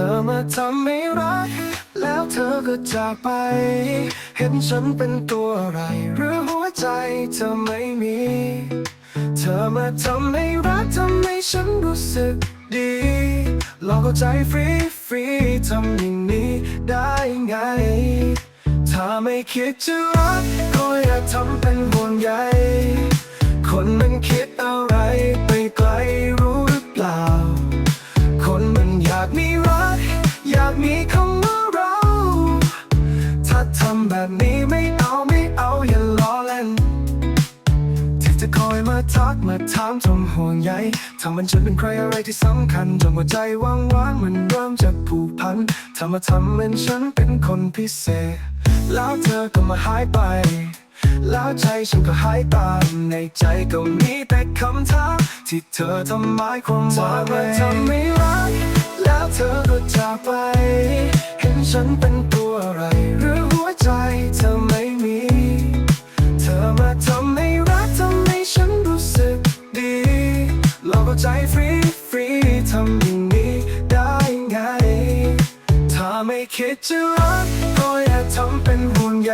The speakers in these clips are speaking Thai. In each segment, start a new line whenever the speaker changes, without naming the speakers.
ธอมาทำไม่รัก แล้วเธอก็จากไป เห็นฉันเป็นตัวอะไร หรือหัวใจเธอไม่มี เธอมาทำให้รักทำให้ฉันรู้สึกดีลอกเอาใจฟรีฟรีๆทำอย่างนี้ได้ไง ถ้าไม่คิดจะรักก็อย่าทำเป็นห่วงใยคนมันคิดอะไรไป คำว่าเรา ถ้าทำแบบนี้ไม่เอาไม่เอาอย่าล้อเล่น ที่จะคอยมาทักมาถามจงห่วงใยทำมันฉันเป็นใครอะไรที่สำคัญจนหัวใจว่างว่างๆมันเริ่มจะผูกพันทำมาทำเป็นฉันเป็นคนพิเศษ แล้วเธอก็มาหายไปแล้วใจฉันก็หายตามในใจก็มีแต่คำถามที่เธอทำหมายความว่าไงทำไม่รัก แล้วเธอก็จากไป ฉันเป็นตัวอะไร หรือหัวใจเธอไม่มี เธอมาทำให้รักทำให้ฉันรู้สึกดีหลอกเอาใจฟรีฟรีทำอย่างนี้ได้ไง ถ้าไม่คิดจะรักก็อย่าทำเป็นห่วงใย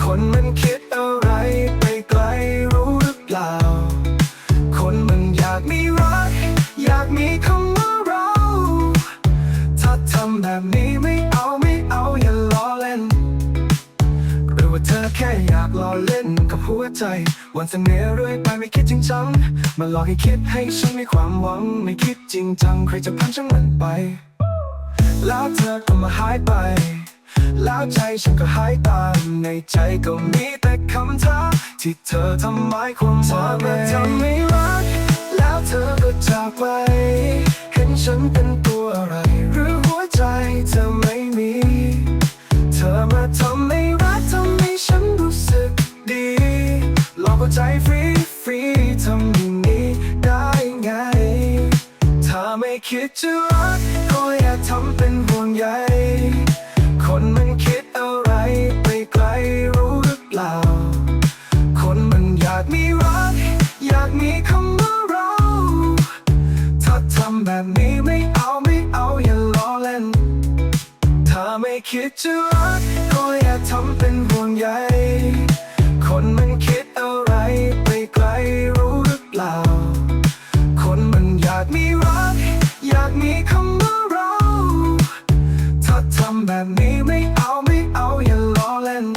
คนมันคิดำแบบนี้ไม่เอาไม่เอาอย่าล้อเล่น หรือว่าเธอแค่อยากล้อเล่นกับหัวใจ วันเสน่ห์เรื่อยไปไม่คิดจริงจัง มาหลอกให้คิดให้ฉันมีความหวัง ไม่คิดจริงจัง ใครจะพันช่างมันไป แล้วเธอก็มาหายไป แล้วใจฉันก็หายตามในใจก็มีแต่คำถามที่เธอทำหมายความาไงทำไม่รัก แล้วเธอก็จากไป เห็นฉันเป็น รีทำอย่างนี้ได้ไง ถ้าไม่คิดจะรักก็อย่าทำเป็นห่วงใยคนมันคิดอะไรไปไกลรู้หรือเปล่า คนมันอยากมีรัก อยากมีคำว่าเรา ถ้าทำแบบนี้ไม่เอาไม่เอาอย่าล้อเล่น ถ้าไม่คิดจะรักก็อย่าทำเป็นวนใหญ่ากมีรัก อยากมีคำว่าเรา ถ้าทำแบบนี้ไม่เอาไม่เอาอย่าล้อเล่น